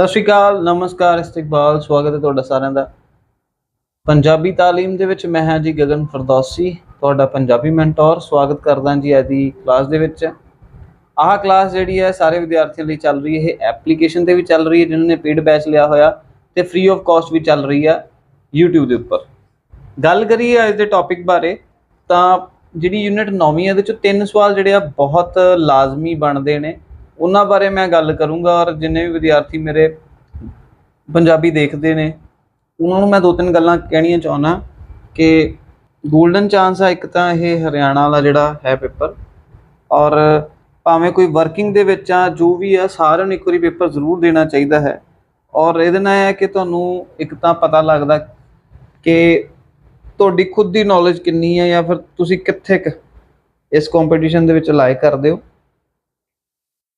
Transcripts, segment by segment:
ਸਤਿ ਸ਼੍ਰੀ ਅਕਾਲ, ਨਮਸਕਾਰ, ਇਸਤਕਬਾਲ, ਸਵਾਗਤ ਹੈ ਤੁਹਾਡਾ ਸਾਰਿਆਂ ਦਾ। ਪੰਜਾਬੀ ਤਾਲੀਮ ਦੇ ਵਿੱਚ ਮੈਂ ਹਾਂ ਜੀ ਗਗਨ ਫਰਦੌਸੀ, ਤੁਹਾਡਾ ਪੰਜਾਬੀ ਮੈਂਟੋਰ। ਸਵਾਗਤ ਕਰਦਾ ਜੀ ਅੱਜ ਦੀ ਕਲਾਸ ਦੇ ਵਿੱਚ। ਆਹ ਕਲਾਸ ਜਿਹੜੀ ਹੈ, ਸਾਰੇ ਵਿਦਿਆਰਥੀਆਂ ਲਈ ਚੱਲ ਰਹੀ ਹੈ। ਇਹ ਐਪਲੀਕੇਸ਼ਨ ਤੇ ਵੀ ਚੱਲ ਰਹੀ ਹੈ, ਜਿਨ੍ਹਾਂ ਨੇ ਪੇਡ ਬੈਚ ਲਿਆ ਹੋਇਆ ਤੇ ਫ੍ਰੀ ਆਫ ਕਾਸਟ ਵੀ ਚੱਲ ਰਹੀ ਹੈ YouTube ਦੇ ਉੱਪਰ। ਗੱਲ ਕਰੀਏ ਅੱਜ ਦੇ ਟੌਪਿਕ ਬਾਰੇ, ਤਾਂ ਜਿਹੜੀ ਯੂਨਿਟ 9ਵੀਂ ਹੈ ਇਹਦੇ ਚੋਂ ਤਿੰਨ ਸਵਾਲ ਜਿਹੜੇ ਆ ਬਹੁਤ ਲਾਜ਼ਮੀ ਬਣਦੇ ਨੇ। ਉਹਨਾਂ ਬਾਰੇ ਮੈਂ ਗੱਲ ਕਰੂੰਗਾ ਔਰ ਜਿੰਨੇ ਵੀ ਵਿਦਿਆਰਥੀ ਮੇਰੇ ਪੰਜਾਬੀ ਦੇਖਦੇ ਨੇ, ਉਹਨਾਂ ਨੂੰ ਮੈਂ ਦੋ ਤਿੰਨ ਗੱਲਾਂ ਕਹਿਣੀਆਂ ਚਾਹੁੰਦਾ ਕਿ 골ਡਨ ਚਾਂਸ ਆ ਇੱਕ ਤਾਂ ਇਹ ਹਰਿਆਣਾ ਵਾਲਾ ਜਿਹੜਾ ਹੈ ਪੇਪਰ ਔਰ ਭਾਵੇਂ ਕੋਈ ਵਰਕਿੰਗ ਦੇ ਵਿੱਚ ਆ, ਜੋ ਵੀ ਆ, ਸਾਰਿਆਂ ਨੂੰ ਇੱਕ ਵਾਰੀ ਪੇਪਰ ਜ਼ਰੂਰ ਦੇਣਾ ਚਾਹੀਦਾ ਹੈ ਔਰ ਇਹਦੇ ਨਾਲ ਇਹ ਹੈ ਕਿ ਤੁਹਾਨੂੰ ਇੱਕ ਤਾਂ ਪਤਾ ਲੱਗਦਾ ਕਿ ਤੁਹਾਡੀ ਖੁਦ ਦੀ ਨੌਲੇਜ ਕਿੰਨੀ ਹੈ ਜਾਂ ਫਿਰ ਤੁਸੀਂ ਕਿੱਥੇ ਕੁ ਇਸ ਕੰਪੀਟੀਸ਼ਨ ਦੇ ਵਿੱਚ ਲਾਇਕ ਕਰਦੇ ਹੋ।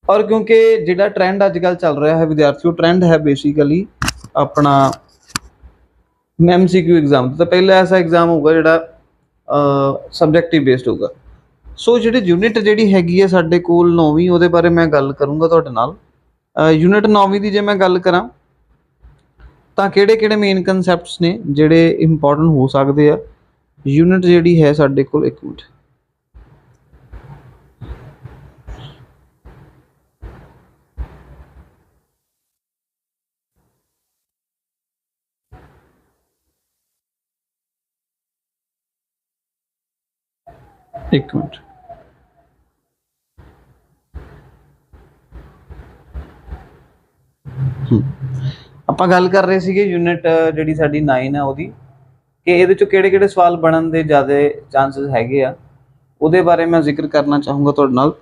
ਔਰ ਕਿਉਂਕਿ ਜਿਹੜਾ ਟ੍ਰੈਂਡ ਅੱਜ ਕੱਲ ਚੱਲ ਰਿਹਾ ਹੈ ਵਿਦਿਆਰਥੀਓ ਟ੍ਰੈਂਡ ਹੈ ਬੇਸਿਕਲੀ ਆਪਣਾ ਐਮਸੀਕਿਊ ਐਗਜ਼ਾਮ ਤਾਂ ਪਹਿਲਾ ਐਸਾ ਐਗਜ਼ਾਮ ਹੋਊਗਾ ਜਿਹੜਾ ਸਬਜੈਕਟਿਵ ਬੇਸਡ ਹੋਊਗਾ। ਸੋ ਜਿਹੜੀ ਯੂਨਿਟ ਜਿਹੜੀ ਹੈਗੀ ਹੈ ਸਾਡੇ ਕੋਲ 9ਵੀਂ ਉਹਦੇ ਬਾਰੇ ਮੈਂ ਗੱਲ ਕਰੂੰਗਾ ਤੁਹਾਡੇ ਨਾਲ। ਯੂਨਿਟ 9ਵੀਂ ਦੀ ਜੇ ਮੈਂ ਗੱਲ ਕਰਾਂ, ਤਾਂ ਕਿਹੜੇ ਕਿਹੜੇ ਮੇਨ ਕਨਸੈਪਟਸ ਨੇ ਜਿਹੜੇ ਇੰਪੋਰਟੈਂਟ ਹੋ ਸਕਦੇ ਆ? ਯੂਨਿਟ ਜਿਹੜੀ ਹੈ ਸਾਡੇ ਕੋਲ ਇੱਕ ਮਿੰਟ। ਇੱਕ ਮਿੰਟ। ਆਪਾਂ ਗੱਲ ਕਰ ਰਹੇ ਸੀਗੇ ਯੂਨਿਟ ਜਿਹੜੀ ਸਾਡੀ 9 ਹੈ ਉਹਦੀ। ਕਿ ਇਹਦੇ ਚੋਂ ਕਿਹੜੇ ਕਿਹੜੇ ਸਵਾਲ ਬਣਨ ਦੇ ਜ਼ਿਆਦਾ ਚਾਂਸਸ ਹੈਗੇ ਆ। ਉਹਦੇ ਬਾਰੇ ਮੈਂ ਜ਼ਿਕਰ ਕਰਨਾ ਚਾਹੂੰਗਾ ਤੁਹਾਡੇ ਨਾਲ।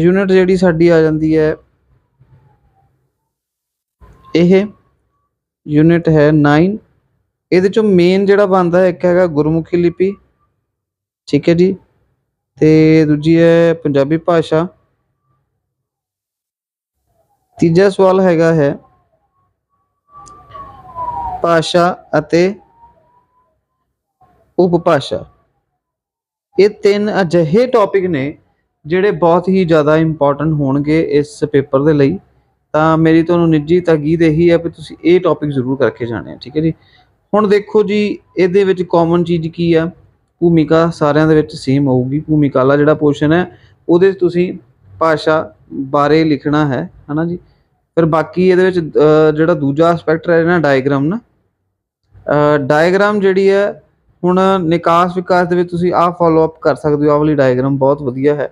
ਯੂਨਿਟ ਜਿਹੜੀ ਸਾਡੀ ਆ ਜਾਂਦੀ ਹੈ, ਇਹ ਯੂਨਿਟ ਹੈ 9 ਇਹਦੇ ਚੋਂ ਮੇਨ ਜਿਹੜਾ ਬਣਦਾ ਹੈ, ਇੱਕ ਹੈਗਾ ਗੁਰਮੁਖੀ ਲਿਪੀ। ਠੀਕ ਹੈ ਜੀ। ਤੇ ਦੂਜੀ ਹੈ ਪੰਜਾਬੀ ਭਾਸ਼ਾ। ਤੀਜਾ ਸਵਾਲ ਹੈਗਾ ਹੈ, ਭਾਸ਼ਾ ਅਤੇ ਉਪਭਾਸ਼ਾ। ਇਹ ਤਿੰਨ ਅਜਿਹੇ ਟੌਪਿਕ ਨੇ ਜਿਹੜੇ ਬਹੁਤ ਹੀ ਜ਼ਿਆਦਾ ਇੰਪੋਰਟੈਂਟ ਹੋਣਗੇ ਇਸ ਪੇਪਰ ਦੇ ਲਈ। ਤਾਂ ਮੇਰੀ ਤੁਹਾਨੂੰ ਨਿੱਜੀ ਤਾਕੀਦ ਇਹੀ ਹੈ ਕਿ ਤੁਸੀਂ ਇਹ ਟੌਪਿਕ ਜ਼ਰੂਰ ਕਰਕੇ ਜਾਣੇ ਆ, ਠੀਕ ਹੈ ਜੀ? ਹੁਣ ਦੇਖੋ ਜੀ, ਇਹਦੇ ਵਿੱਚ ਕਾਮਨ ਚੀਜ਼ ਕੀ ਆ? ਭੂਮਿਕਾ ਸਾਰਿਆਂ ਦੇ ਵਿੱਚ ਸੇਮ ਹੋਊਗੀ। ਭੂਮਿਕਾ ਵਾਲਾ ਜਿਹੜਾ ਪੋਰਸ਼ਨ ਹੈ, ਉਹਦੇ 'ਚ ਤੁਸੀਂ ਭਾਸ਼ਾ ਬਾਰੇ ਲਿਖਣਾ ਹੈ, ਹਨਾ ਜੀ? ਫਿਰ ਬਾਕੀ ਇਹਦੇ ਵਿੱਚ ਜਿਹੜਾ ਦੂਜਾ ਐਸਪੈਕਟ ਹੈ ਨਾ ਡਾਇਗਰਾਮ ਨਾ। ਡਾਇਗਰਾਮ ਜਿਹੜੀ ਹੈ, ਹੁਣ ਨਿਕਾਸ ਵਿਕਾਸ ਦੇ ਵਿੱਚ ਤੁਸੀਂ ਆਹ ਫਾਲੋ ਅਪ ਕਰ ਸਕਦੇ ਹੋ। ਆਹ ਵਾਲੀ ਡਾਇਗਰਾਮ ਬਹੁਤ ਵਧੀਆ ਹੈ।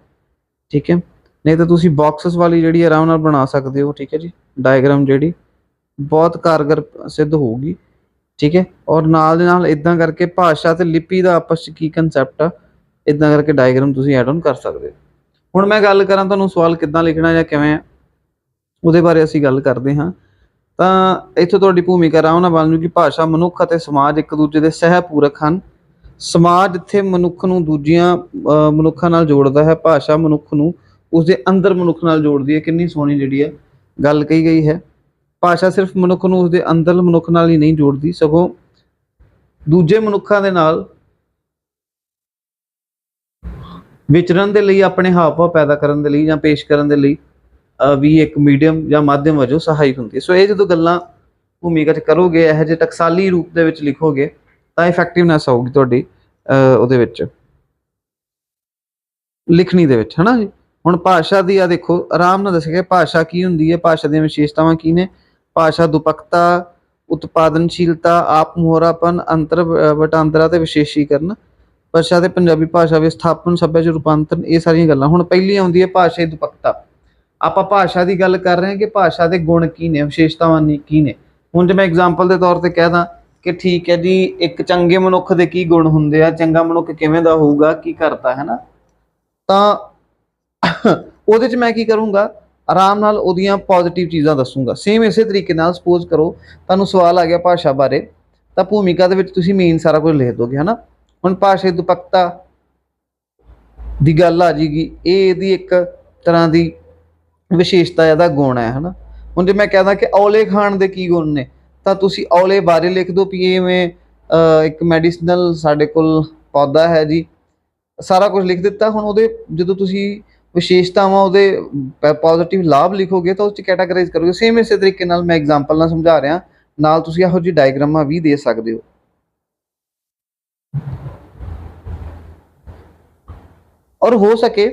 ਠੀਕ ਹੈ? ਨਹੀਂ ਤਾਂ ਤੁਸੀਂ ਬਾਕਸਸ ਵਾਲੀ ਜਿਹੜੀ ਆਰਾਮ ਨਾਲ ਬਣਾ ਸਕਦੇ ਹੋ। ਠੀਕ ਹੈ ਜੀ? ਡਾਇਗਰਾਮ ਜਿਹੜੀ ਬਹੁਤ ਕਾਰਗਰ ਸਿੱਧ ਹੋਊਗੀ। ਠੀਕ ਹੈ? ਔਰ ਨਾਲ ਦੇ ਨਾਲ ਇਦਾਂ ਕਰਕੇ ਭਾਸ਼ਾ ਤੇ ਲਿਪੀ ਦਾ ਆਪਸ ਚ ਕੀ ਕਨਸੈਪਟ ਆ? ਇਦਾਂ ਕਰਕੇ ਡਾਇਗਰਾਮ ਤੁਸੀਂ ਐਡ ਆਨ ਕਰ ਸਕਦੇ ਹੋ। ਹੁਣ ਮੈਂ ਗੱਲ ਕਰਾਂ ਤੁਹਾਨੂੰ ਸਵਾਲ ਕਿੱਦਾਂ ਲਿਖਣਾ ਜਾਂ ਕਿਵੇਂ ਆ? ਉਹਦੇ ਬਾਰੇ ਅਸੀਂ ਗੱਲ ਕਰਦੇ ਹਾਂ। ਤਾਂ ਇੱਥੇ ਤੁਹਾਡੀ ਭੂਮਿਕਾ ਆਰਾਮ ਨਾਲ ਬਣ ਜੂਗੀ ਭਾਸ਼ਾ, ਮਨੁੱਖ ਅਤੇ ਸਮਾਜ ਇੱਕ ਦੂਜੇ ਦੇ ਸਹਿ ਪੂਰਕ ਹਨ। ਸਮਾਜ ਇੱਥੇ ਮਨੁੱਖ ਨੂੰ ਦੂਜੀਆਂ ਮਨੁੱਖਾਂ ਨਾਲ ਜੋੜਦਾ ਹੈ। ਭਾਸ਼ਾ ਮਨੁੱਖ ਨੂੰ ਉਸਦੇ ਅੰਦਰ ਮਨੁੱਖ ਨਾਲ ਜੋੜਦੀ ਹੈ। ਕਿੰਨੀ ਸੋਹਣੀ ਜਿਹੜੀ ਹੈ ਗੱਲ ਕਹੀ ਗਈ ਹੈ। ਭਾਸ਼ਾ ਸਿਰਫ ਮਨੁੱਖ ਨੂੰ ਉਸਦੇ ਅੰਦਰ ਮਨੁੱਖ ਨਾਲ ਹੀ ਨਹੀਂ ਜੋੜਦੀ ਸਗੋਂ ਦੂਜੇ ਮਨੁੱਖਾਂ ਦੇ ਨਾਲ ਵਿਚਰਨ ਦੇ ਲਈ ਆਪਣੇ ਹਾਵ ਭਾਵ ਪੈਦਾ ਕਰਨ ਦੇ ਲਈ ਜਾਂ ਪੇਸ਼ ਕਰਨ ਦੇ ਲਈ ਵੀ ਇੱਕ ਮੀਡੀਅਮ ਜਾਂ ਮਾਧਿਅਮ ਵਜੋਂ ਸਹਾਇਕ ਹੁੰਦੀ ਹੈ। ਸੋ ਇਹ ਜਦੋਂ ਗੱਲਾਂ ਭੂਮਿਕਾ ਚ ਕਰੋਗੇ ਇਹ ਜਿਹੇ ਟਕਸਾਲੀ ਰੂਪ ਦੇ ਵਿੱਚ ਲਿਖੋਗੇ ਤਾਂ ਇਫੈਕਟਿਵਨੈਸ ਆਊਗੀ ਤੁਹਾਡੀ ਅਹ, ਉਹਦੇ ਵਿੱਚ। ਲਿਖਣੀ ਦੇ ਵਿੱਚ ਹਨਾ ਜੀ? ਹੁਣ ਭਾਸ਼ਾ ਦੀ ਆ ਦੇਖੋ ਆਰਾਮ ਨਾਲ ਦੱਸਿਆ ਗਿਆ ਭਾਸ਼ਾ ਕੀ ਹੁੰਦੀ ਹੈ ਭਾਸ਼ਾ ਦੀਆਂ ਵਿਸ਼ੇਸ਼ਤਾਵਾਂ ਕੀ ਨੇ ਭਾਸ਼ਾ ਦੁਪਕਤਾ, ਉਤਪਾਦਨਸ਼ੀਲਤਾ, ਆਪ ਮੁਹਰਾਪਨ, ਅੰਤਰ ਵਟਾਂਦਰਾ ਤੇ ਵਿਸ਼ੇਸ਼ੀਕਰਨ, ਭਾਸ਼ਾ ਤੇ ਪੰਜਾਬੀ ਭਾਸ਼ਾ ਵਿਸਥਾਪਨ, ਸੱਭਿਆਚਾਰ ਰੂਪਾਂਤਰਨ ਇਹ ਸਾਰੀਆਂ ਗੱਲਾਂ। ਹੁਣ ਪਹਿਲੀ ਆਉਂਦੀ ਹੈ ਭਾਸ਼ਾ ਦੀ ਦੁਪਕਤਾ। ਆਪਾਂ ਭਾਸ਼ਾ ਦੀ ਗੱਲ ਕਰ ਰਹੇ ਹਾਂ ਕਿ ਭਾਸ਼ਾ ਦੇ ਗੁਣ ਕੀ ਨੇ, ਵਿਸ਼ੇਸ਼ਤਾਵਾਂ ਕੀ ਨੇ? ਹੁਣ ਜੇ ਮੈਂ ਐਗਜ਼ਾਮਪਲ ਦੇ ਤੌਰ ਤੇ ਕਹਿ ਦਾਂ ਕਿ ਠੀਕ ਹੈ ਜੀ, ਇੱਕ ਚੰਗੇ ਮਨੁੱਖ ਦੇ ਕੀ ਗੁਣ ਹੁੰਦੇ ਆ, ਚੰਗਾ ਮਨੁੱਖ ਕਿਵੇਂ ਦਾ ਹੋਊਗਾ, ਕੀ ਕਰਦਾ, ਹੈ ਨਾ? ਤਾਂ ਉਹਦੇ 'ਚ ਮੈਂ ਕੀ ਕਰੂੰਗਾ? ਆਰਾਮ ਨਾਲ ਉਹਦੀਆਂ ਪੋਜ਼ਿਟਿਵ ਚੀਜ਼ਾਂ ਦੱਸੂਗਾ। ਸੇਮ ਇਸੇ ਤਰੀਕੇ ਨਾਲ ਸਪੋਜ਼ ਕਰੋ, ਤੁਹਾਨੂੰ ਸਵਾਲ ਆ ਗਿਆ ਭਾਸ਼ਾ ਬਾਰੇ, ਤਾਂ ਭੂਮਿਕਾ ਦੇ ਵਿੱਚ ਤੁਸੀਂ ਮੇਨ ਸਾਰਾ ਕੁਝ ਲਿਖ ਦੋਗੇ, ਹਨਾ? ਹੁਣ ਭਾਸ਼ਾ ਦੀ ਦੁਪਕਤਾ ਦੀ ਗੱਲ ਆ ਜੀਗੀ, ਇਹ ਇਹਦੀ ਇੱਕ ਤਰ੍ਹਾਂ ਦੀ ਵਿਸ਼ੇਸ਼ਤਾ ਇਹਦਾ ਗੁਣ ਹੈ, ਹਨਾ? ਹੁਣ ਜੇ ਮੈਂ ਕਹਦਾ ਕਿ ਔਲੇ ਖਾਣ ਦੇ ਕੀ ਗੁਣ ਨੇ, ਤਾਂ ਤੁਸੀਂ ਔਲੇ ਬਾਰੇ ਲਿਖ ਦਿਓ ਵੀ ਇਹ ਐਵੇਂ ਇੱਕ ਮੈਡੀਸਨਲ ਸਾਡੇ ਕੋਲ ਪੌਦਾ ਹੈ ਜੀ। ਸਾਰਾ ਕੁਝ ਲਿਖ ਦਿੱਤਾ, ਹੁਣ ਉਹਦੇ ਜਦੋਂ ਤੁਸੀਂ ਵਿਸ਼ੇਸ਼ਤਾਵਾਂ ਉਹਦੇ ਪੋਜ਼ਿਟਿਵ ਲਾਭ ਲਿਖੋਗੇ ਤਾਂ ਉਸ ਚ ਕੈਟਾਗਰਾਈਜ਼ ਕਰੋਗੇ। ਸੇਮ ਇਸੇ ਤਰੀਕੇ ਨਾਲ ਮੈਂ ਐਗਜ਼ਾਮਪਲ ਨਾਲ ਸਮਝਾ ਰਿਹਾ। ਨਾਲ ਤੁਸੀਂ ਇਹੋ ਜਿਹੀ ਡਾਇਗਰਾਮਾਂ ਵੀ ਦੇ ਸਕਦੇ ਹੋ। ਔਰ ਹੋ ਸਕੇ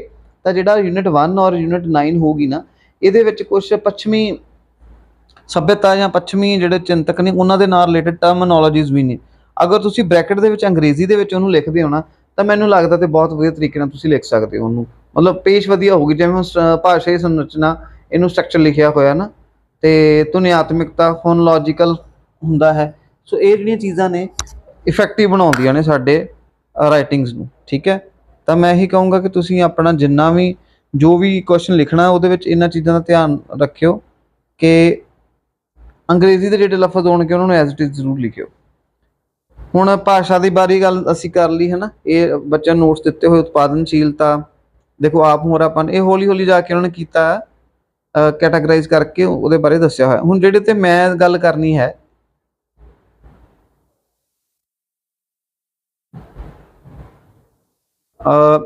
ਤਾਂ ਜਿਹੜਾ ਯੂਨਿਟ 1 ਔਰ ਯੂਨਿਟ 9 ਹੋਗੀ ਨਾ, ਇਹਦੇ ਵਿੱਚ ਕੁਝ ਪੱਛਮੀ ਸਭਿਅਤਾ ਜਾਂ ਪੱਛਮੀ ਜਿਹੜੇ ਚਿੰਤਕ ਨੇ, ਉਹਨਾਂ ਦੇ ਨਾਲ ਰਿਲੇਟਡ ਟਰਮਨੋਲੋਜੀਜ਼ ਵੀ ਨੇ। ਅਗਰ ਤੁਸੀਂ ਬ੍ਰੈਕਟ ਦੇ ਵਿੱਚ ਅੰਗਰੇਜ਼ੀ ਦੇ ਵਿੱਚ ਉਹਨੂੰ ਲਿਖਦੇ ਹੋ ਨਾ ਤਾਂ ਮੈਨੂੰ ਲੱਗਦਾ ਤੇ ਬਹੁਤ ਵਧੀਆ ਤਰੀਕੇ ਨਾਲ ਤੁਸੀਂ ਲਿਖ ਸਕਦੇ ਹੋ ਉਹਨੂੰ। ਮਤਲਬ ਪੇਸ਼ ਵਧੀਆ ਹੋਊਗੀ, ਜਿਵੇਂ ਹੁਣ ਸ- ਭਾਸ਼ਾਈ ਸੰਰਚਨਾ ਇਹਨੂੰ ਸਟਰਕਚਰ ਲਿਖਿਆ ਹੋਇਆ ਨਾ, ਤੇ ਧੁਨਿਆਤਮਿਕਤਾ ਫੋਨੋਲੋਜੀਕਲ ਹੁੰਦਾ ਹੈ। ਸੋ ਇਹ ਜਿਹੜੀਆਂ ਚੀਜ਼ਾਂ ਨੇ ਇਫੈਕਟਿਵ ਬਣਾਉਂਦੀਆਂ ਨੇ ਸਾਡੇ ਰਾਈਟਿੰਗਸ ਨੂੰ, ਠੀਕ ਹੈ? ਤਾਂ ਮੈਂ ਇਹੀ ਕਹੂੰਗਾ ਕਿ ਤੁਸੀਂ ਆਪਣਾ ਜਿੰਨਾ ਵੀ, ਜੋ ਵੀ ਕੁਐਸਚਨ ਲਿਖਣਾ, ਉਹਦੇ ਵਿੱਚ ਇਹਨਾਂ ਚੀਜ਼ਾਂ ਦਾ ਧਿਆਨ ਰੱਖਿਓ ਕਿ ਅੰਗਰੇਜ਼ੀ ਦੇ ਜਿਹੜੇ ਲਫ਼ਜ਼ ਹੋਣਗੇ, ਉਹਨਾਂ ਨੂੰ ਐਜ਼ ਇਟ ਇਜ਼ ਜ਼ਰੂਰ ਲਿਖਿਓ। ਹੁਣ ਭਾਸ਼ਾ ਦੀ ਬਾਰੇ ਗੱਲ ਅਸੀਂ ਕਰ ਲਈ ਹੈ ਨਾ ਇਹ ਬੱਚਿਆਂ ਨੂੰ ਨੋਟਸ ਦਿੱਤੇ ਹੋਏ ਉਤਪਾਦਨਸ਼ੀਲਤਾ, ਦੇਖੋ ਆਪ ਹੋਰ ਆਪਾਂ ਇਹ ਹੌਲੀ ਹੌਲੀ ਜਾ ਕੇ ਉਹਨਾਂ ਨੇ ਕੀਤਾ ਕੈਟਾਗਰਾਈਜ਼ ਕਰਕੇ ਉਹਦੇ ਬਾਰੇ ਦੱਸਿਆ ਹੋਇਆ। ਹੁਣ ਜਿਹੜੇ ਤੇ ਮੈਂ ਗੱਲ ਕਰਨੀ ਹੈ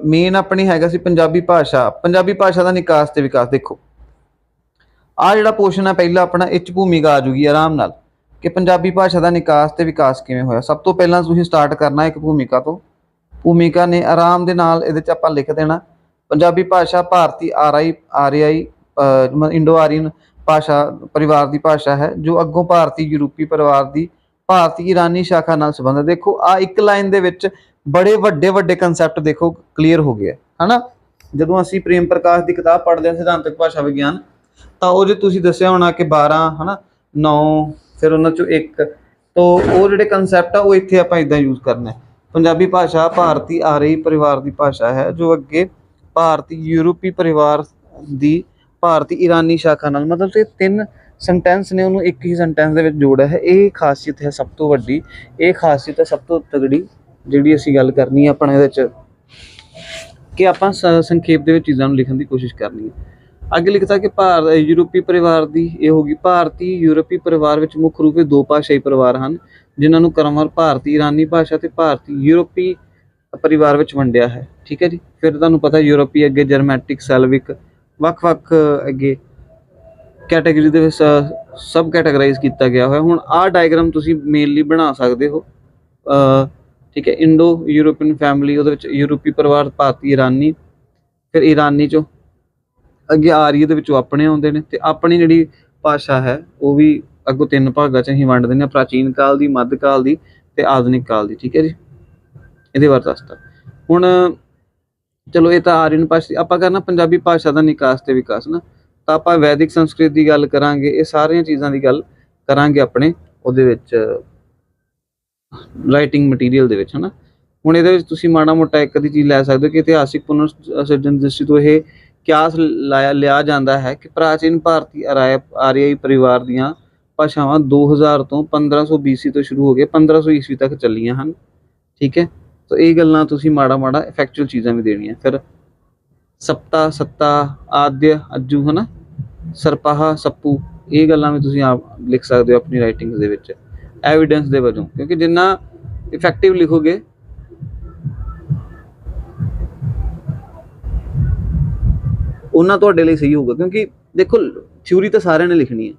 ਮੇਨ ਆਪਣੀ ਹੈਗਾ ਸੀ ਪੰਜਾਬੀ ਭਾਸ਼ਾ। ਪੰਜਾਬੀ ਭਾਸ਼ਾ ਦਾ ਨਿਕਾਸ ਤੇ ਵਿਕਾਸ ਦੇਖੋ। ਆ ਜਿਹੜਾ ਪੋਰਸ਼ਨ ਹੈ, ਪਹਿਲਾ ਆਪਣਾ ਇਹ ਭੂਮਿਕਾ ਆ ਜੂਗੀ ਆਰਾਮ ਨਾਲ। ਕਿ ਪੰਜਾਬੀ ਭਾਸ਼ਾ ਦਾ ਨਿਕਾਸ ਤੇ ਵਿਕਾਸ ਕਿਵੇਂ ਹੋਇਆ? ਸਭ ਤੋਂ ਪਹਿਲਾਂ ਤੁਸੀਂ ਸਟਾਰਟ ਕਰਨਾ ਇੱਕ ਭੂਮਿਕਾ ਤੋਂ। ਭੂਮਿਕਾ ਨੇ ਆਰਾਮ ਦੇ ਨਾਲ ਇਹਦੇ 'ਚ ਆਪਾਂ ਲਿਖ ਦੇਣਾ। ਪੰਜਾਬੀ ਭਾਸ਼ਾ ਭਾਰਤੀ ਆਰਾਈ ਆਰਿਆਈ ਇੰਡੋ ਆਰੀਅਨ ਭਾਸ਼ਾ, ਪਰਿਵਾਰ ਦੀ ਭਾਸ਼ਾ ਹੈ, ਜੋ ਅੱਗੋਂ ਭਾਰਤੀ ਯੂਰਪੀ ਪਰਿਵਾਰ ਦੀ ਭਾਰਤੀ ਇਰਾਨੀ ਸ਼ਾਖਾ ਨਾਲ ਸੰਬੰਧਿਤ ਹੈ। ਦੇਖੋ ਆ ਇੱਕ ਲਾਈਨ ਦੇ ਵਿੱਚ ਬੜੇ ਵੱਡੇ ਵੱਡੇ ਕਨਸੈਪਟ ਦੇਖੋ ਕਲੀਅਰ ਹੋ ਗਏ ਹਨਾ? ਜਦੋਂ ਅਸੀਂ ਪ੍ਰੇਮ ਪ੍ਰਕਾਸ਼ ਦੀ ਕਿਤਾਬ ਪੜ੍ਹਦੇ ਹਾਂ, ਸਿਧਾਂਤਕ ਭਾਸ਼ਾ ਵਿਗਿਆਨ, ਤਾਂ ਉਹ ਜੇ ਤੁਸੀਂ ਦੱਸਿਆ ਹੋਣਾ ਕਿ 12 ਹਨਾ 9 ਫਿਰ ਉਹਨਾਂ ਚੋਂ ਇੱਕ। ਤੋਂ ਉਹ ਜਿਹੜੇ ਕਨਸੈਪਟ ਆ, ਉਹ ਇੱਥੇ ਆਪਾਂ ਇਦਾਂ ਯੂਜ਼ ਕਰਨਾ ਹੈ। ਪੰਜਾਬੀ ਭਾਸ਼ਾ ਭਾਰਤੀ ਆਰੀ ਪਰਿਵਾਰ ਦੀ ਭਾਸ਼ਾ ਹੈ, ਜੋ ਅੱਗੇ ਭਾਰਤੀ ਯੂਰਪੀ ਪਰਿਵਾਰ ਦੀ ਭਾਰਤੀ ਈਰਾਨੀ ਸ਼ਾਖਾ ਨਾਲ, ਮਤਲਬ ਇਹ ਤਿੰਨ ਸੈਂਟੈਂਸ ਨੇ, ਉਹਨੂੰ ਇੱਕ ਹੀ ਸੈਂਟੈਂਸ ਦੇ ਵਿੱਚ ਜੋੜਿਆ ਹੈ। ਇਹ ਖਾਸੀਅਤ ਹੈ ਸਭ ਤੋਂ ਵੱਡੀ। ਇਹ ਖਾਸੀਅਤ ਹੈ ਸਭ ਤੋਂ ਤਗੜੀ ਜਿਹੜੀ ਅਸੀਂ ਗੱਲ ਕਰਨੀ ਹੈ ਆਪਣਾ ਇਹਦੇ ਚ ਕਿ ਆਪਾਂ ਸੰਖੇਪ ਦੇ ਵਿੱਚ ਚੀਜ਼ਾਂ ਨੂੰ ਲਿਖਣ ਦੀ ਕੋਸ਼ਿਸ਼ ਕਰਨੀ ਹੈ। ਅੱਗੇ ਲਿਖਤਾ ਕਿ ਭਾਰਤ ਯੂਰਪੀ ਪਰਿਵਾਰ ਦੀ ਇਹ ਹੋਗੀ ਭਾਰਤੀ, ਯੂਰਪੀ ਪਰਿਵਾਰ ਵਿੱਚ ਮੁੱਖ ਰੂਪ ਵਿੱਚ ਦੋ ਭਾਸ਼ਾਈ ਪਰਿਵਾਰ ਹਨ, ਜਿਨ੍ਹਾਂ ਨੂੰ ਕ੍ਰਮਵਾਰ ਭਾਰਤੀ ਇਰਾਨੀ ਭਾਸ਼ਾ ਤੇ ਭਾਰਤੀ ਯੂਰਪੀ ਪਰਿਵਾਰ ਵਿੱਚ ਵੰਡਿਆ ਹੈ। ਠੀਕ ਹੈ ਜੀ? ਫਿਰ ਤੁਹਾਨੂੰ ਪਤਾ ਯੂਰਪੀ ਅੱਗੇ ਜਰਮੈਟਿਕ ਸੈਲਵਿਕ ਵੱਖ-ਵੱਖ ਅੱਗੇ ਕੈਟਾਗਰੀ ਦੇ ਵਿੱਚ ਸਬ ਕੈਟਾਗਰਾਈਜ਼ ਕੀਤਾ ਗਿਆ ਹੋਇਆ। ਹੁਣ ਆਹ ਡਾਇਗਰਾਮ ਤੁਸੀਂ ਮੇਨਲੀ ਬਣਾ ਸਕਦੇ ਹੋ। ਠੀਕ ਹੈ ਇੰਡੋ ਯੂਰੋਪੀਅਨ ਫੈਮਿਲੀ ਉਹਦੇ ਵਿੱਚ ਯੂਰਪੀ ਪਰਿਵਾਰ, ਭਾਰਤੀ, ਇਰਾਨੀ, ਫਿਰ ਇਰਾਨੀ ਚੋਂ ਅੱਗੇ ਆਰੀਆ ਦੇ ਵਿੱਚੋਂ ਆਪਣੇ ਆਉਂਦੇ ਨੇ ਤੇ ਆਪਣੀ ਜਿਹੜੀ ਭਾਸ਼ਾ ਹੈ, ਉਹ ਵੀ ਅੱਗੋਂ ਤਿੰਨ ਭਾਗਾਂ ਚ ਅਸੀਂ ਵੰਡ ਦਿੰਦੇ ਹਾਂ ਪ੍ਰਾਚੀਨ ਕਾਲ ਦੀ, ਮੱਧ ਕਾਲ ਦੀ ਤੇ ਆਧੁਨਿਕ ਕਾਲ ਦੀ, ਠੀਕ ਹੈ ਜੀ? ਇਹਦੇ ਬਾਰੇ ਦੱਸਦਾ ਹੁਣ ਚਲੋ ਇਹ ਤਾਂ ਆਰੀਅਨ ਭਾਸ਼ਾ ਆਪਾਂ ਕਰਨਾ ਪੰਜਾਬੀ ਭਾਸ਼ਾ ਦਾ ਨਿਕਾਸ ਤੇ ਵਿਕਾਸ ਨਾ, ਤਾਂ ਆਪਾਂ ਵੈਦਿਕ ਸੰਸਕ੍ਰਿਤ ਦੀ ਗੱਲ ਕਰਾਂਗੇ, ਇਹ ਸਾਰੀਆਂ ਚੀਜ਼ਾਂ ਦੀ ਗੱਲ ਕਰਾਂਗੇ ਆਪਣੇ ਉਹਦੇ ਵਿੱਚ ਰਾਈਟਿੰਗ ਮਟੀਰੀਅਲ ਦੇ ਵਿੱਚ, ਹਨਾ? ਹੁਣ ਇਹਦੇ ਵਿੱਚ ਤੁਸੀਂ ਮਾੜਾ ਮੋਟਾ ਇੱਕ ਦੀ ਚੀਜ਼ ਲੈ ਸਕਦੇ ਹੋ ਕਿ ਇਤਿਹਾਸਿਕ ਪੁਨਰ, ਸਿਰਜਣ ਦ੍ਰਿਸ਼ਟੀ ਤੋਂ ਇਹ ਕਿਆਸ ਲਾਇਆ, ਲਿਆ ਜਾਂਦਾ ਹੈ ਕਿ ਪ੍ਰਾਚੀਨ ਭਾਰਤੀ ਆਰਾਇ ਆਰੀਆਈ ਪਰਿਵਾਰ ਦੀਆਂ ਭਾਸ਼ਾਵਾਂ 2000 ਤੋਂ 1500 BC ਤੋਂ ਸ਼ੁਰੂ ਹੋ ਕੇ 1500 ਈਸਵੀ ਤੱਕ ਚੱਲੀਆਂ ਹਨ। ਠੀਕ ਹੈ? ਤਾਂ ਇਹ ਗੱਲਾਂ ਤੁਸੀਂ ਮਾੜਾ ਮਾੜਾ ਫੈਕਚੁਅਲ ਚੀਜ਼ਾਂ ਵੀ ਦੇਣੀਆਂ। ਫਿਰ ਸਪਤਾ, ਸੱਤਾ, ਆਦਿ, ਅਜੂ, ਹਨਾ? ਸਰਪਾਹ, ਸੱਪੂ, ਇਹ ਗੱਲਾਂ ਵੀ ਤੁਸੀਂ ਆਪ ਲਿਖ ਸਕਦੇ ਹੋ ਆਪਣੀ ਰਾਈਟਿੰਗਸ ਦੇ ਵਿੱਚ ਐਵੀਡੈਂਸ ਦੇ ਵਜੋਂ। ਕਿਉਂਕਿ ਜਿੰਨਾ ਇਫੈਕਟਿਵ ਲਿਖੋਗੇ ਉਹਨਾਂ ਤੁਹਾਡੇ ਲਈ ਸਹੀ ਹੋਊਗਾ, ਕਿਉਂਕਿ ਦੇਖੋ ਥਿਊਰੀ ਤਾਂ ਸਾਰਿਆਂ ਨੇ ਲਿਖਣੀ ਹੈ।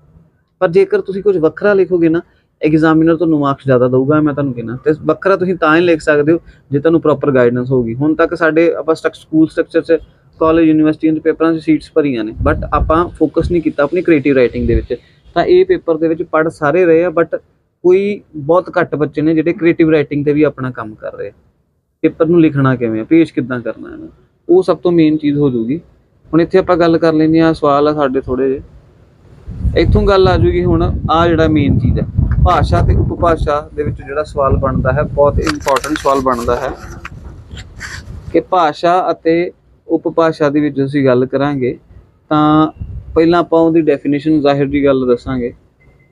ਪਰ ਜੇਕਰ ਤੁਸੀਂ ਕੁਝ ਵੱਖਰਾ ਲਿਖੋਗੇ ਨਾ ਐਗਜ਼ਾਮੀਨਰ ਤੁਹਾਨੂੰ ਮਾਰਕਸ ਜ਼ਿਆਦਾ ਦੇਊਗਾ, ਮੈਂ ਤੁਹਾਨੂੰ ਕਹਿੰਦਾ ਤੇ ਵੱਖਰਾ ਤੁਸੀਂ ਤਾਂ ਹੀ ਲਿਖ ਸਕਦੇ ਹੋ, ਜੇ ਤੁਹਾਨੂੰ ਪ੍ਰੋਪਰ ਗਾਈਡੈਂਸ ਹੋਊਗੀ। ਹੁਣ ਤੱਕ ਸਾਡੇ, ਆਪਾਂ ਸਟਰਕ ਸਕੂਲ ਸਟਰਕਚਰ 'ਚ ਕਾਲਜ ਯੂਨੀਵਰਸਿਟੀਆਂ ਦੇ ਪੇਪਰਾਂ 'ਚ ਸੀਟਸ ਭਰੀਆਂ ਨੇ ਬਟ ਆਪਾਂ ਫੋਕਸ ਨਹੀਂ ਕੀਤਾ ਆਪਣੀ ਕ੍ਰੀਏਟਿਵ ਰਾਈਟਿੰਗ ਦੇ ਵਿੱਚ। ਤਾਂ ਇਹ ਪੇਪਰ ਦੇ ਵਿੱਚ ਪੜ ਸਾਰੇ ਰਹੇ ਆ ਬਟ ਕੋਈ ਬਹੁਤ ਘੱਟ ਬੱਚੇ ਨੇ ਜਿਹੜੇ ਕ੍ਰੀਏਟਿਵ ਰਾਈਟਿੰਗ ਤੇ ਵੀ ਆਪਣਾ ਕੰਮ ਕਰ ਰਹੇ ਆ। ਪੇਪਰ ਨੂੰ ਲਿਖਣਾ ਕਿਵੇਂ ਆ? ਪੇਸ਼ ਕਿੱਦਾਂ ਕਰਨਾ ਹੈ ਉਹ ਸਭ ਤੋਂ ਮੇਨ ਚੀਜ਼ ਹੋ ਜਾਊਗੀ। ਹੁਣ ਇੱਥੇ ਆਪਾਂ ਗੱਲ ਕਰ ਲੈਂਦੇ ਆ ਸਵਾਲ ਆ ਸਾਡੇ ਥੋੜੇ ਜਿਹੇ। ਇੱਥੋਂ ਗੱਲ ਆ ਜੂਗੀ ਹੁਣ ਆ ਜਿਹੜਾ ਮੇਨ ਚੀਜ਼ ਹੈ ਭਾਸ਼ਾ ਤੇ ਉਪਭਾਸ਼ਾ ਦੇ ਵਿੱਚ ਜਿਹੜਾ ਸਵਾਲ ਬਣਦਾ ਹੈ, ਬਹੁਤ ਇੰਪੋਰਟੈਂਟ ਸਵਾਲ ਬਣਦਾ ਹੈ ਕਿ ਭਾਸ਼ਾ ਅਤੇ ਉਪਭਾਸ਼ਾ ਦੇ ਵਿੱਚ ਅਸੀਂ ਗੱਲ ਕਰਾਂਗੇ, ਤਾਂ ਪਹਿਲਾਂ ਆਪਾਂ ਉਹਦੀ ਡੈਫੀਨੇਸ਼ਨ ਜ਼ਾਹਿਰ ਦੀ ਗੱਲ ਦੱਸਾਂਗੇ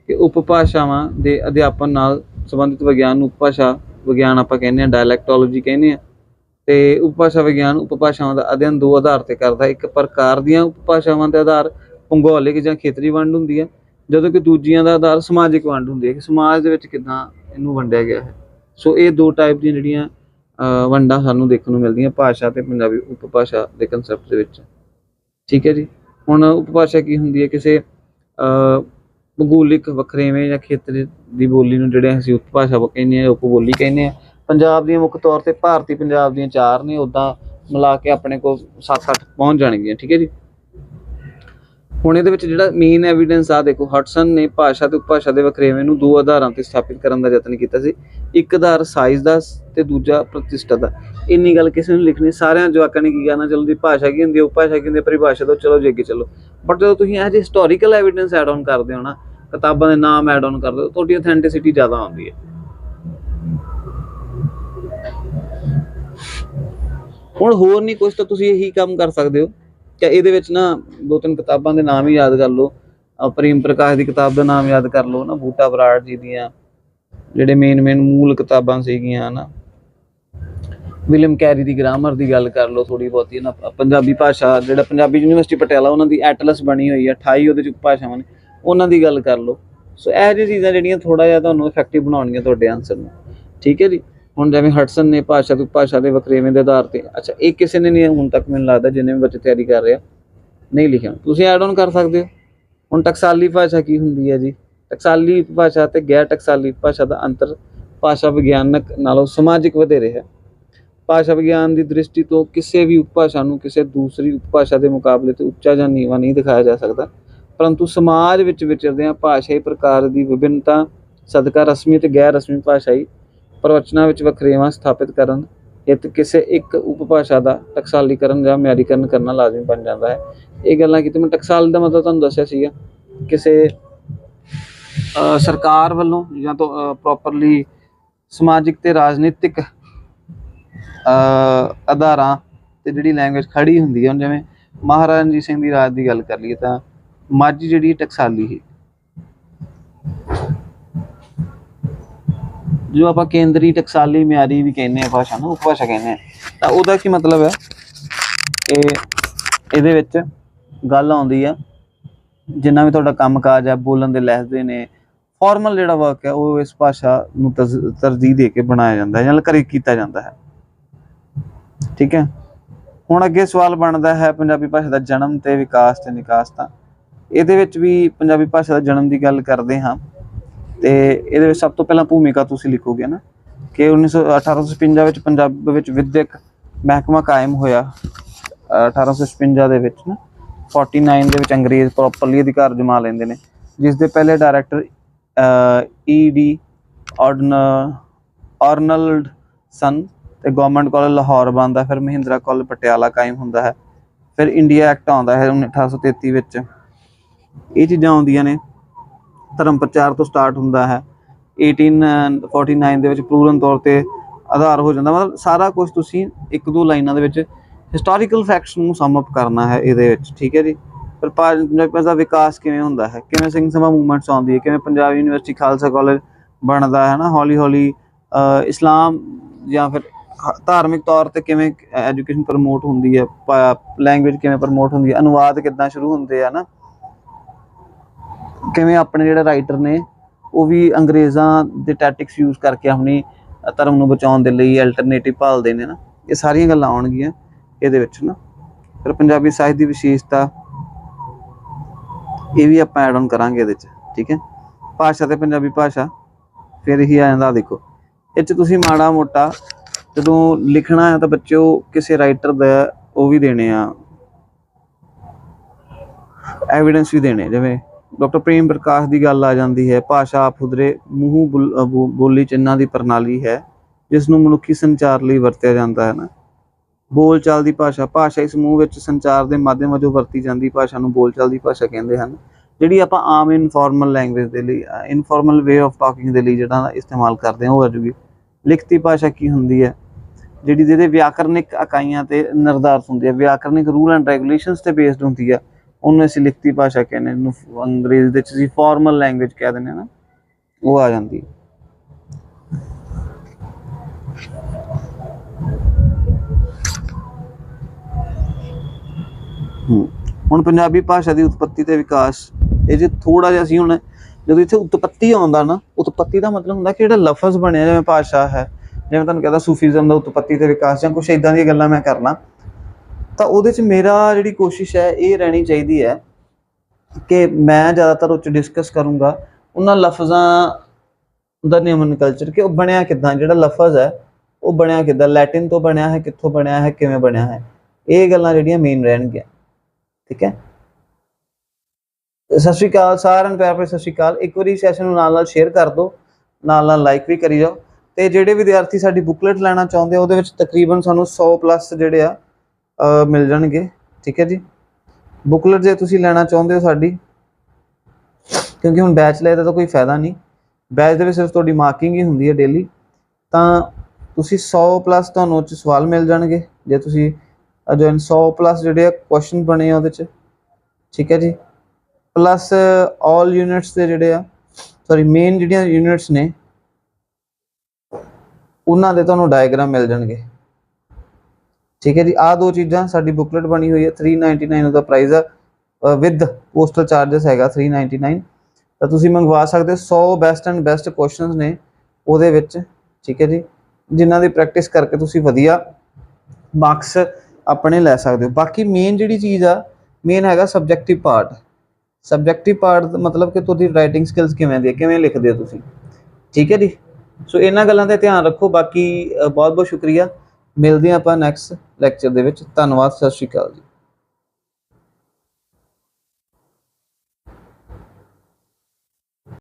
ਕਿ ਉਪਭਾਸ਼ਾਵਾਂ ਦੇ ਅਧਿਆਪਨ ਨਾਲ ਸੰਬੰਧਿਤ ਵਿਗਿਆਨ ਨੂੰ ਉਪਭਾਸ਼ਾ ਵਿਗਿਆਨ ਆਪਾਂ ਕਹਿੰਦੇ ਆ ਡਾਇਲੈਕਟੋਲੋਜੀ ਕਹਿੰਦੇ ਆ ਤੇ ਉਪਭਾਸ਼ਾ ਵਿਗਿਆਨ ਉਪਭਾਸ਼ਾਵਾਂ ਦਾ ਅਧਿਐਨ ਦੋ ਆਧਾਰ ਤੇ ਕਰਦਾ ਹੈ। ਇੱਕ ਪ੍ਰਕਾਰ ਦੀਆਂ ਉਪਭਾਸ਼ਾਵਾਂ ਦਾ ਆਧਾਰ ਭੂਗੋਲਿਕ ਜਾਂ ਖੇਤਰੀ ਵੰਡ ਹੁੰਦੀ ਹੈ, ਜਦੋਂ ਕਿ ਦੂਜੀਆਂ ਦਾ ਆਧਾਰ ਸਮਾਜਿਕ ਵੰਡ ਹੁੰਦੀ ਹੈ ਕਿ ਸਮਾਜ ਦੇ ਵਿੱਚ ਕਿੱਦਾਂ ਇਹਨੂੰ ਵੰਡਿਆ ਗਿਆ ਹੈ। ਸੋ ਇਹ ਦੋ ਟਾਈਪ ਦੀਆਂ ਜਿਹੜੀਆਂ ਵੰਡਾਂ ਸਾਨੂੰ ਦੇਖਣ ਨੂੰ ਮਿਲਦੀਆਂ, ਭਾਸ਼ਾ ਤੇ ਪੰਜਾਬੀ ਉਪਭਾਸ਼ਾ ਦੇ ਕਨਸੈਪਟ ਦੇ ਵਿੱਚ। ਠੀਕ ਹੈ ਜੀ? ਹੁਣ ਉਪਭਾਸ਼ਾ ਕੀ ਹੁੰਦੀ ਹੈ? ਕਿਸੇ ਅ ਭੂਗੋਲਿਕ ਵਖਰੇਵੇਂ ਜਾਂ ਖੇਤਰ ਦੀ ਬੋਲੀ ਨੂੰ ਜਿਹੜੇ ਅਸੀਂ ਉਪਭਾਸ਼ਾ ਕਹਿੰਦੇ ਆ ਉਪਬੋਲੀ ਕਹਿੰਦੇ ਆ ਪੰਜਾਬ ਦੀਆਂ ਮੁੱਖ ਤੌਰ ਤੇ ਭਾਰਤੀ ਪੰਜਾਬ ਦੀਆਂ ਚਾਰ ਨੇ ਉਦਾਂ ਮਿਲਾ ਕੇ ਆਪਣੇ ਕੋਲ 7-8 ਪਹੁੰਚ ਜਾਣਗੀਆਂ, ਠੀਕ ਹੈ ਜੀ? ਹੁਣ ਇਹਦੇ ਵਿੱਚ ਜਿਹੜਾ ਮੇਨ ਐਵੀਡੈਂਸ ਆ, ਦੇਖੋ ਹਟਸਨ ਨੇ ਭਾਸ਼ਾ ਤੇ ਉਪਭਾਸ਼ਾ ਦੇ ਵਖਰੇਵੇਂ ਨੂੰ ਦੋ ਆਧਾਰਾਂ ਤੇ ਸਥਾਪਿਤ ਕਰਨ ਦਾ ਯਤਨ ਕੀਤਾ ਸੀ। ਇੱਕ ਆਧਾਰ ਸਾਈਜ਼ ਦਾ ਤੇ ਦੂਜਾ ਪ੍ਰਤਿਸ਼ਠਾ ਦਾ। ਇੰਨੀ ਗੱਲ ਕਿਸੇ ਨੂੰ ਲਿਖਣੀ, ਸਾਰਿਆਂ ਜਵਾਕਾਂ ਨੇ ਕੀ ਕਰਨਾ ਚਲੋ ਦੀ ਭਾਸ਼ਾ ਕੀ ਹੁੰਦੀ ਹੈ ਉਪਭਾਸ਼ਾ ਕੀ ਹੁੰਦੀ ਹੈ ਪਰਿਭਾਸ਼ਾ ਤੋਂ ਚਲੋ, ਜੀ ਅੱਗੇ ਚਲੋ। ਬਟ ਜਦੋਂ ਤੁਸੀਂ ਇਹ ਜਿਹੇ ਹਿਸਟੋਰੀਕਲ ਐਵੀਡੈਂਸ ਐਡ ਆਨ ਕਰਦੇ ਹੋ ਨਾ, ਕਿਤਾਬਾਂ ਦੇ ਨਾਮ ਐਡ ਆਨ ਕਰਦੇ ਹੋ, ਤੁਹਾਡੀ ਅਥੈਂਟਿਸਿਟੀ ਜ਼ਿਆਦਾ ਆਉਂਦੀ ਹੈ। ਹੁਣ ਹੋਰ ਨਹੀਂ ਕੁਝ ਤਾਂ ਤੁਸੀਂ ਇਹੀ ਕੰਮ ਕਰ ਸਕਦੇ ਹੋ। ਕਿ ਇਹਦੇ ਵਿੱਚ ਨਾ ਦੋ ਤਿੰਨ ਕਿਤਾਬਾਂ ਦੇ ਨਾਮ ਹੀ ਯਾਦ ਕਰ ਲਓ। ਪ੍ਰੇਮ ਪ੍ਰਕਾਸ਼ ਦੀ ਕਿਤਾਬ ਦਾ ਨਾਮ ਯਾਦ ਕਰ ਲਓ ਨਾ, ਬੂਟਾ ਬਰਾੜ ਜੀ ਦੀਆਂ, ਜਿਹੜੇ ਮੇਨ ਮੇਨ ਮੂਲ ਕਿਤਾਬਾਂ ਸੀਗੀਆਂ ਨਾ ਵਿਲੀਅਮ ਕੈਰੀ ਦੀ ਗ੍ਰਾਮਰ ਦੀ ਗੱਲ ਕਰ ਲਓ ਥੋੜੀ ਬਹੁਤੀ ਨਾ ਪੰਜਾਬੀ ਭਾਸ਼ਾ, ਜਿਹੜਾ ਪੰਜਾਬੀ ਯੂਨੀਵਰਸਿਟੀ ਪਟਿਆਲਾ, ਉਹਨਾਂ ਦੀ ਐਟਲਸ ਬਣੀ ਹੋਈ ਹੈ 28 ਉਹਦੇ ਚ ਭਾਸ਼ਾਵਾਂ ਨੇ, ਉਹਨਾਂ ਦੀ ਗੱਲ ਕਰ ਲਓ। ਸੋ ਇਹ ਜਿਹੀ ਚੀਜ਼ਾਂ ਜਿਹੜੀਆਂ ਥੋੜਾ ਜਿਹਾ ਤੁਹਾਨੂੰ ਇਫੈਕਟਿਵ ਬਣਾਉਣਗੀਆਂ ਤੁਹਾਡੇ ਆਨਸਰ ਨੂੰ। ਠੀਕ ਹੈ ਜੀ? ਹੁਣ ਜਿਵੇਂ ਹਟਸਨ ਨੇ ਭਾਸ਼ਾ ਤੋਂ ਭਾਸ਼ਾ ਦੇ ਵਖਰੇਵੇਂ ਦੇ ਆਧਾਰ ਤੇ, ਅੱਛਾ, ਇਹ ਕਿਸੇ ਨੇ ਨਹੀਂ ਹੁਣ ਤੱਕ ਮੈਨੂੰ ਲੱਗਦਾ ਜਿੰਨੇ ਵੀ ਬੱਚੇ ਤਿਆਰੀ ਕਰ ਰਿਹਾ, ਨਹੀਂ ਲਿਖਿਆ। ਤੁਸੀਂ ਐਡ ਆਨ ਕਰ ਸਕਦੇ ਹੋ। ਹੁਣ ਟਕਸਾਲੀ ਭਾਸ਼ਾ ਕੀ ਹੁੰਦੀ ਹੈ ਜੀ? ਟਕਸਾਲੀ ਭਾਸ਼ਾ ਤੇ ਗੈਰ ਟਕਸਾਲੀ ਭਾਸ਼ਾ ਦਾ ਅੰਤਰ ਭਾਸ਼ਾ ਵਿਗਿਆਨਕ ਨਾਲੋਂ ਸਮਾਜਿਕ ਵਧੇਰੇ ਹੈ। ਭਾਸ਼ਾ ਵਿਗਿਆਨ ਦੀ ਦ੍ਰਿਸ਼ਟੀ ਤੋਂ ਕਿਸੇ ਵੀ ਉਪਭਾਸ਼ਾ ਨੂੰ ਕਿਸੇ ਦੂਸਰੀ ਉਪਭਾਸ਼ਾ ਦੇ ਮੁਕਾਬਲੇ ਤੇ ਉੱਚਾ ਜਾਂ ਨੀਵਾਂ ਨਹੀਂ ਦਿਖਾਇਆ ਜਾ ਸਕਦਾ। ਪਰੰਤੂ ਸਮਾਜ ਵਿੱਚ ਵਿਚਰਦਿਆਂ ਭਾਸ਼ਾਈ ਪ੍ਰਕਾਰ ਦੀ ਵਿਭਿੰਨਤਾ, ਸਦਕਾ ਰਸਮੀ ਤੇ ਗੈਰ ਰਸਮੀ ਭਾਸ਼ਾਈ ਪ੍ਰਵਚਨਾਂ ਵਿੱਚ ਵਖਰੇਵਾਂ ਸਥਾਪਿਤ ਕਰਨ ਹਿੱਤ ਕਿਸੇ ਇੱਕ ਉਪਭਾਸ਼ਾ ਦਾ ਟਕਸਾਲੀਕਰਨ ਜਾਂ ਮਿਆਰੀਕਰਨ ਕਰਨਾ ਲਾਜ਼ਮੀ ਬਣ ਜਾਂਦਾ ਹੈ। ਇਹ ਗੱਲਾਂ ਕੀਤੀ ਮੈਂ ਟਕਸਾਲ ਦਾ ਮਤਲਬ ਤੁਹਾਨੂੰ ਦੱਸਿਆ ਸੀਗਾ। ਕਿਸੇ ਸਰਕਾਰ ਵੱਲੋਂ ਜਾਂ ਤੋਂ ਪ੍ਰੋਪਰਲੀ ਸਮਾਜਿਕ ਤੇ ਰਾਜਨੀਤਿਕ ਅਧਾਰਾਂ ਆਧਾਰਾਂ ਤੇ ਜਿਹੜੀ ਲੈਂਗੁਏਜ ਖੜੀ ਹੁੰਦੀ ਹੈ, ਹੁਣ ਜਿਵੇਂ ਮਹਾਰਾਜਾ ਰਣਜੀਤ ਸਿੰਘ ਦੀ ਰਾਜ ਦੀ ਗੱਲ ਕਰ ਲਈਏ ਤਾਂ ਮਾਝੀ ਜਿਹੜੀ ਟਕਸਾਲੀ ਸੀ ਜੋ ਆਪਾਂ ਕੇਂਦਰੀ ਟਕਸਾਲੀ ਮਿਆਰੀ ਵੀ ਕਹਿੰਦੇ ਆ ਭਾਸ਼ਾ ਨੂੰ, ਉਪਭਾਸ਼ਾ ਕਹਿੰਦੇ ਆ ਤਾਂ ਉਹਦਾ ਕੀ ਮਤਲਬ ਹੈ? ਇਹ ਇਹਦੇ ਵਿੱਚ ਗੱਲ ਆਉਂਦੀ ਆ, ਜਿੰਨਾ ਵੀ ਤੁਹਾਡਾ ਕੰਮਕਾਜ ਹੈ ਬੋਲਣ ਦੇ ਲਹਿਜ਼ੇ ਨੇ ਫਾਰਮਲ ਜਿਹੜਾ ਵਰਕ ਹੈ, ਉਹ ਇਸ ਭਾਸ਼ਾ ਨੂੰ ਤਜ਼- ਤਰਜੀਹ ਦੇ ਕੇ ਬਣਾਇਆ ਜਾਂਦਾ ਹੈ ਜਾਂ ਕਰੇ ਕੀਤਾ ਜਾਂਦਾ ਹੈ। ਠੀਕ ਹੈ? ਹੁਣ ਅੱਗੇ ਸਵਾਲ ਬਣਦਾ ਹੈ ਪੰਜਾਬੀ ਭਾਸ਼ਾ ਦਾ ਜਨਮ ਤੇ ਵਿਕਾਸ ਤੇ ਨਿਕਾਸ ਤਾਂ। ਇਹਦੇ ਵਿੱਚ ਵੀ ਪੰਜਾਬੀ ਭਾਸ਼ਾ ਦਾ ਜਨਮ ਦੀ ਗੱਲ ਕਰਦੇ ਹਾਂ। ਤੇ ਇਹਦੇ ਵਿੱਚ ਸਭ ਤੋਂ ਪਹਿਲਾਂ ਭੂਮਿਕਾ ਤੁਸੀਂ ਲਿਖੋਗੇ ਨਾ ਕਿ 1900 1856 ਵਿੱਚ ਪੰਜਾਬ ਵਿੱਚ ਵਿਦਿਅਕ ਮਹਿਕਮਾ ਕਾਇਮ ਹੋਇਆ। ਅ, 1856 ਦੇ ਵਿੱਚ ਨਾ 49 ਦੇ ਵਿੱਚ ਅੰਗਰੇਜ਼ ਪ੍ਰੋਪਰਲੀ ਅਧਿਕਾਰ ਜਮਾ ਲੈਂਦੇ ਨੇ ਜਿਸ ਦੇ ਪਹਿਲੇ ਡਾਇਰੈਕਟਰ ਈ ਡੀ ਆਰਨਲਡ ਸਨ ਤੇ ਗਵਰਨਮੈਂਟ ਕਾਲਜ ਲਾਹੌਰ ਬਣਦਾ ਫਿਰ ਮਹਿੰਦਰਾ ਕਾਲਜ ਪਟਿਆਲਾ ਕਾਇਮ ਹੁੰਦਾ ਹੈ। ਫਿਰ ਇੰਡੀਆ ਐਕਟ ਆਉਂਦਾ ਹੈ 1833 ਵਿੱਚ। ਇਹ ਚੀਜ਼ਾਂ ਆਉਂਦੀਆਂ ਨੇ। ਧਰਮ ਪ੍ਰਚਾਰ ਤੋਂ ਸਟਾਰਟ ਹੁੰਦਾ ਹੈ। 1849 ਦੇ ਵਿੱਚ ਪੂਰਨ ਤੌਰ ਤੇ ਆਧਾਰ ਹੋ ਜਾਂਦਾ। ਮਤਲਬ ਸਾਰਾ ਕੁਝ ਤੁਸੀਂ ਇੱਕ ਦੋ ਲਾਈਨਾਂ ਦੇ ਵਿੱਚ ਹਿਸਟੋਰੀਕਲ ਫੈਕਟਸ ਨੂੰ ਸਮ ਅਪ ਕਰਨਾ ਹੈ ਇਹਦੇ ਵਿੱਚ, ਠੀਕ ਹੈ ਜੀ? ਫਿਰ ਪੰਜਾਬੀ ਦਾ ਵਿਕਾਸ ਕਿਵੇਂ ਹੁੰਦਾ ਹੈ? ਕਿਵੇਂ ਸਿੰਘ ਸਭਾ ਮੂਵਮੈਂਟਸ ਆਉਂਦੀ ਹੈ? ਕਿਵੇਂ ਪੰਜਾਬ ਯੂਨੀਵਰਸਿਟੀ ਖਾਲਸਾ ਕਾਲਜ ਬਣਦਾ ਹੈ ਨਾ? ਹੌਲੀ ਹੌਲੀ ਇਸਲਾਮ ਜਾਂ ਫਿਰ ਧਾਰਮਿਕ ਤੌਰ ਤੇ ਕਿਵੇਂ ਐਜੂਕੇਸ਼ਨ ਪ੍ਰਮੋਟ ਹੁੰਦੀ ਹੈ? ਲੈਂਗੁਏਜ ਕਿਵੇਂ ਪ੍ਰਮੋਟ ਹੁੰਦੀ ਹੈ? ਅਨੁਵਾਦ ਕਿੱਦਾਂ ਸ਼ੁਰੂ ਹੁੰਦੇ ਆ ਨਾ? ਕਿਵੇਂ ਆਪਣੇ ਜਿਹੜੇ ਰਾਈਟਰ ਨੇ, ਉਹ ਵੀ ਅੰਗਰੇਜ਼ਾਂ ਦੇ ਟੈਕਟਿਕਸ ਯੂਜ਼ ਕਰਕੇ ਆਪਣੀ ਧਰਮ ਨੂੰ ਬਚਾਉਣ ਦੇ ਲਈ ਅਲਟਰਨੇਟਿਵ ਭਾਲਦੇ ਨੇ ਨਾ, ਇਹ ਸਾਰੀਆਂ ਗੱਲਾਂ ਆਉਣਗੀਆਂ ਇਹਦੇ ਵਿੱਚ ਨਾ। ਫਿਰ ਪੰਜਾਬੀ ਸਾਹਿਤ ਦੀ ਵਿਸ਼ੇਸ਼ਤਾ ਇਹ ਵੀ ਆਪਾਂ ਐਡ ਆਨ ਕਰਾਂਗੇ ਇਹਦੇ ਵਿੱਚ ਠੀਕ ਹੈ? ਭਾਸ਼ਾ ਤੇ ਪੰਜਾਬੀ ਭਾਸ਼ਾ, ਫਿਰ ਹੀ ਆ ਜਾਂਦਾ ਦੇਖੋ। ਇਹ ਚ ਤੁਸੀਂ ਮਾੜਾ ਮੋਟਾ ਜਦੋਂ ਲਿਖਣਾ ਹੈ ਤਾਂ ਬੱਚਿਓ ਕਿਸੇ ਰਾਈਟਰ ਦਾ ਉਹ ਵੀ ਦੇਣੇ ਆ ਐਵੀਡੈਂਸ ਵੀ ਦੇਣੇ ਜਿਵੇਂ ਡਾਕਟਰ ਪ੍ਰੇਮ ਪ੍ਰਕਾਸ਼ ਦੀ ਗੱਲ ਆ ਜਾਂਦੀ ਹੈ, ਭਾਸ਼ਾ ਫੁਦਰੇ ਮੂੰਹ ਬੁਲ- ਬੋ- ਬੋਲੀ ਚਿੰਨਾਂ ਦੀ ਪ੍ਰਣਾਲੀ ਹੈ ਜਿਸ ਨੂੰ ਮਨੁੱਖੀ ਸੰਚਾਰ ਲਈ ਵਰਤਿਆ ਜਾਂਦਾ ਹੈ ਨਾ। ਬੋਲਚਾਲ ਦੀ ਭਾਸ਼ਾ ਭਾਸ਼ਾ ਇਸ ਮੂੰਹ ਵਿੱਚ ਸੰਚਾਰ ਦੇ ਮਾਧਿਅਮ ਵਜੋਂ ਵਰਤੀ ਜਾਂਦੀ ਭਾਸ਼ਾ ਨੂੰ ਬੋਲਚਾਲ ਦੀ ਭਾਸ਼ਾ ਕਹਿੰਦੇ ਹਨ, ਜਿਹੜੀ ਆਪਾਂ ਆਮ ਇਨਫਾਰਮਲ ਲੈਂਗੁਏਜ ਦੇ ਲਈ ਇਨਫਾਰਮਲ ਵੇ ਆਫ ਟਾਕਿੰਗ ਦੇ ਲਈ ਜਿਹੜਾ ਇਸਤੇਮਾਲ ਕਰਦੇ ਹਾਂ, ਉਹ ਆ ਜੂਗੀ ਲਿਖਤੀ ਭਾਸ਼ਾ ਕੀ ਹੁੰਦੀ ਹੈ? ਜਿਹੜੀ ਜਿਹਦੇ ਵਿਆਕਰਨਿਕ ਇਕਾਈਆਂ ਤੇ ਨਿਰਧਾਰਤ ਹੁੰਦੀ ਹੈ। ਵਿਆਕਰਨਿਕ ਰੂਲ ਐਂਡ ਰੈਗੂਲੇਸ਼ਨਸ ਤੇ ਬੇਸਡ ਹੁੰਦੀ ਹੈ। ਉਹਨੂੰ ਅਸੀਂ ਲਿਖਤੀ ਭਾਸ਼ਾ ਕਹਿੰਦੇ ਹਾਂ ਇਹਨੂੰ ਅੰਗਰੇਜ਼ੀ ਦੇ ਵਿੱਚ ਅਸੀਂ ਫਾਰਮਲ ਲੈਂਗੁਏਜ ਕਹਿ ਦਿੰਦੇ ਹਾਂ ਨਾ, ਉਹ ਆ ਜਾਂਦੀ ਹੈ। ਹੁਣ ਪੰਜਾਬੀ ਭਾਸ਼ਾ ਦੀ ਉਤਪਤੀ ਤੇ ਵਿਕਾਸ, ਇਹ ਜੇ ਥੋੜਾ ਜਿਹਾ ਅਸੀਂ ਹੁਣ ਜਦੋਂ ਇੱਥੇ ਉਤਪਤੀ ਆਉਂਦਾ ਨਾ, ਉਤਪਤੀ ਦਾ ਮਤਲਬ ਹੁੰਦਾ ਕਿ ਜਿਹੜਾ ਲਫ਼ਜ਼ ਬਣਿਆ, ਜਿਵੇਂ ਭਾਸ਼ਾ ਹੈ, ਜਿਵੇਂ ਤੁਹਾਨੂੰ ਕਹਿੰਦਾ ਸੂਫੀਜ਼ਮ ਦਾ ਉਤਪਤੀ ਤੇ ਵਿਕਾਸ ਜਾਂ ਕੁਝ ਇਦਾਂ ਦੀਆਂ ਗੱਲਾਂ ਮੈਂ ਕਰਨਾ ਤਾਂ ਉਹਦੇ 'ਚ ਮੇਰਾ ਜਿਹੜੀ ਕੋਸ਼ਿਸ਼ ਹੈ, ਇਹ ਰਹਿਣੀ ਚਾਹੀਦੀ ਹੈ ਕਿ ਮੈਂ ਜ਼ਿਆਦਾਤਰ ਉਹ 'ਚ ਡਿਸਕਸ ਕਰੂੰਗਾ। ਉਹਨਾਂ ਲਫ਼ਜ਼ਾਂ ਦਾ ਨਿਯਮਨ ਕਲਚਰ ਕਿ ਉਹ ਬਣਿਆ ਕਿੱਦਾਂ, ਜਿਹੜਾ ਲਫ਼ਜ਼ ਹੈ, ਉਹ ਬਣਿਆ ਕਿੱਦਾਂ ਲੈਟਿਨ ਤੋਂ ਬਣਿਆ ਹੈ, ਕਿੱਥੋਂ ਬਣਿਆ ਹੈ, ਕਿਵੇਂ ਬਣਿਆ ਹੈ। ਇਹ ਗੱਲਾਂ ਜਿਹੜੀਆਂ ਮੇਨ ਰਹਿਣਗੀਆਂ। ਠੀਕ ਹੈ? ਸਤਿ ਸ਼੍ਰੀ ਅਕਾਲ ਸਾਰਿਆਂ ਨੂੰ, ਪਿਆਰ ਭਰੀ ਸਤਿ ਸ਼੍ਰੀ ਅਕਾਲ। ਇੱਕ ਵਾਰੀ ਸੈਸ਼ਨ ਨੂੰ ਨਾਲ ਨਾਲ ਸ਼ੇਅਰ ਕਰ ਦਿਓ ਨਾਲ ਨਾਲ ਲਾਈਕ ਵੀ ਕਰੀ ਜਾਓ। ਤੇ ਜਿਹੜੇ ਵਿਦਿਆਰਥੀ ਸਾਡੀ ਬੁਕਲੇਟ ਲੈਣਾ ਚਾਹੁੰਦੇ ਆ, ਉਹਦੇ ਵਿੱਚ ਤਕਰੀਬਨ ਸਾਨੂੰ 100 ਪਲੱਸ ਜਿਹੜੇ ਆ ਮਿਲ ਜਾਣਗੇ। ਠੀਕ ਹੈ ਜੀ? ਬੁਕਲੇਟ ਜੇ ਤੁਸੀਂ ਲੈਣਾ ਚਾਹੁੰਦੇ ਹੋ ਸਾਡੀ, ਕਿਉਂਕਿ ਹੁਣ ਬੈਚ ਲਏ ਦਾ ਤਾਂ ਕੋਈ ਫਾਇਦਾ ਨਹੀਂ। ਬੈਚ ਦੇ ਵਿੱਚ ਸਿਰਫ ਤੁਹਾਡੀ ਮਾਰਕਿੰਗ ਹੀ ਹੁੰਦੀ ਹੈ ਡੇਲੀ ਤਾਂ ਤੁਸੀਂ 100 ਪਲੱਸ ਤੁਹਾਨੂੰ ਉਹ 'ਚ ਸਵਾਲ ਮਿਲ ਜਾਣਗੇ, ਜੇ ਤੁਸੀਂ ਜੋਇਨ 100 ਪਲੱਸ ਜਿਹੜੇ ਆ ਕੁਐਸਚਨ ਬਣੇ ਆ ਉਹਦੇ 'ਚ। ਠੀਕ ਹੈ ਜੀ? ਪਲੱਸ ਆਲ ਯੂਨਿਟਸ ਦੇ ਜਿਹੜੇ ਆ ਸੌਰੀ ਮੇਨ ਜਿਹੜੀਆਂ ਯੂਨਿਟਸ ਨੇ, ਉਹਨਾਂ ਦੇ ਤੁਹਾਨੂੰ ਡਾਇਗਰਾਮ ਮਿਲ ਜਾਣਗੇ। ਠੀਕ ਹੈ ਜੀ ਆ ਦੋ ਚੀਜ਼ਾਂ, ਸਾਡੀ ਬੁਕਲੇਟ ਬਣੀ ਹੋਈ ਹੈ 399 ਉਹਦਾ ਪ੍ਰਾਈਸ ਆ ਵਿਦ ਪੋਸਟਲ ਚਾਰजेस ਹੈਗਾ 399 ਤਾਂ ਤੁਸੀਂ ਮੰਗਵਾ ਸਕਦੇ ਹੋ 100 ਬੈਸਟ ਐਂਡ ਬੈਸਟ ਕੁਐਸਚਨਸ ਨੇ ਉਹਦੇ ਵਿੱਚ, ਠੀਕ ਹੈ ਜੀ। ਜਿਨ੍ਹਾਂ ਦੀ ਪ੍ਰੈਕਟਿਸ ਕਰਕੇ ਤੁਸੀਂ ਵਧੀਆ ਮਾਰਕਸ ਆਪਣੇ ਲੈ ਸਕਦੇ ਹੋ। ਬਾਕੀ ਮੇਨ ਜਿਹੜੀ ਚੀਜ਼ ਆ ਮੇਨ ਹੈਗਾ ਸਬਜੈਕਟਿਵ ਪਾਰਟ ਸਬਜੈਕਟਿਵ ਪਾਰਟ ਮਤਲਬ ਕਿ ਤੁਹਾਡੀ ਰਾਈਟਿੰਗ ਸਕਿੱਲਸ ਕਿਵੇਂ ਦੀ ਹੈ ਕਿਵੇਂ ਲਿਖਦੇ ਹੋ ਤੁਸੀਂ। ਠੀਕ ਹੈ ਜੀ। ਸੋ ਇਹਨਾਂ ਗੱਲਾਂ ਤੇ ਧਿਆਨ ਰੱਖੋ, ਬਾਕੀ ਬਹੁਤ ਬਹੁਤ ਸ਼ੁਕਰੀਆ। ਮਿਲਦੇ ਹਾਂ ਆਪਾਂ ਨੈਕਸਟ ਲੈਕਚਰ ਦੇ ਵਿੱਚ। ਧੰਨਵਾਦ ਸਤਿ ਸ਼੍ਰੀ ਅਕਾਲ ਜੀ।